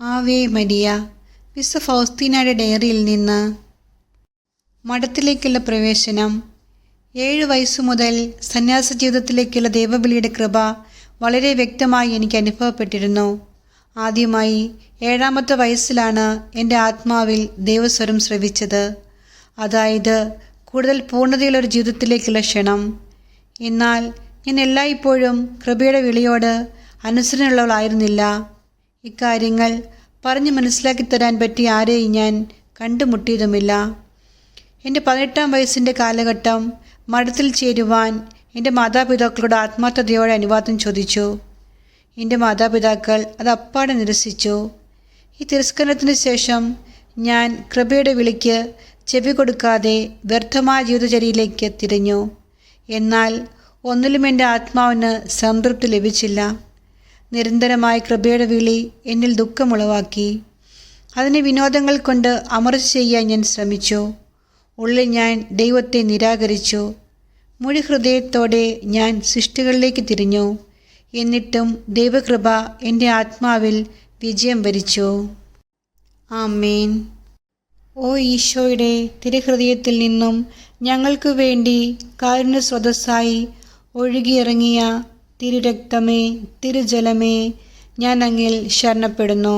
Ave Maria വിശ ഫൗസ്തീനയുടെ ഡയറിയിൽ നിന്ന്. മഠത്തിലേക്കുള്ള പ്രവേശനം. ഏഴ് വയസ്സു മുതൽ സന്യാസ ജീവിതത്തിലേക്കുള്ള ദൈവബലിയുടെ കൃപ വളരെ വ്യക്തമായി എനിക്ക് അനുഭവപ്പെട്ടിരുന്നു. ആദ്യമായി ഏഴാമത്തെ വയസ്സിലാണ് എന്റെ ആത്മാവിൽ ദൈവസ്വരം ശ്രവിച്ചത്. അതായത് കൂടുതൽ പൂർണതയുള്ളൊരു ജീവിതത്തിലേക്കുള്ള ക്ഷണം. എന്നാൽ ഞാൻ എല്ലായ്പ്പോഴും കൃപയുടെ വിളിയോട് അനുസരണയുള്ളവളായിരുന്നില്ല. ഇക്കാര്യങ്ങൾ പറഞ്ഞു മനസ്സിലാക്കി തരാൻ പറ്റി ആരെയും ഞാൻ കണ്ടുമുട്ടിയതുമില്ല. എന്റെ പതിനെട്ടാം വയസ്സിന്റെ കാലഘട്ടം മഠത്തിൽ ചേരുവാൻ എന്റെ മാതാപിതാക്കളോട് ആത്മാർത്ഥതയോടെ അനുവാദം ചോദിച്ചു. എന്റെ മാതാപിതാക്കൾ അത് അപ്പാടെ നിരസിച്ചു. ഈ തിരസ്കരണത്തിന് ശേഷം ഞാൻ കൃപയുടെ വിളിക്ക് ചെവി കൊടുക്കാതെ വ്യർത്ഥമായ ജീവിതചര്യയിലേക്ക് തിരിഞ്ഞു. എന്നാൽ ഒന്നിലും എന്റെ ആത്മാവിന് സംതൃപ്തി ലഭിച്ചില്ല. നിരന്തരമായ കൃപയുടെ വിളി എന്നിൽ ദുഃഖമുളവാക്കി. അതിനെ വിനോദങ്ങൾ കൊണ്ട് അമർച്ച ചെയ്യാൻ ഞാൻ ശ്രമിച്ചു. ഉള്ളിൽ ഞാൻ ദൈവത്തെ നിരാകരിച്ചു. മുഴു ഹൃദയത്തോടെ ഞാൻ സൃഷ്ടികളിലേക്ക് തിരിഞ്ഞു. എന്നിട്ടും ദൈവകൃപ എന്റെ ആത്മാവിൽ വിജയം വരിച്ചു. ആമേൻ. ഓ ഈശോയുടെ തിരുഹൃദയത്തിൽ നിന്നും ഞങ്ങൾക്കു വേണ്ടി കാരുണ്യ സ്രോതസ്സായി ഒഴുകിയിറങ്ങിയ തിരുരക്തമേ തിരുജലമേ ഞാൻ അങ്ങിൽ ശരണപ്പെടുന്നു.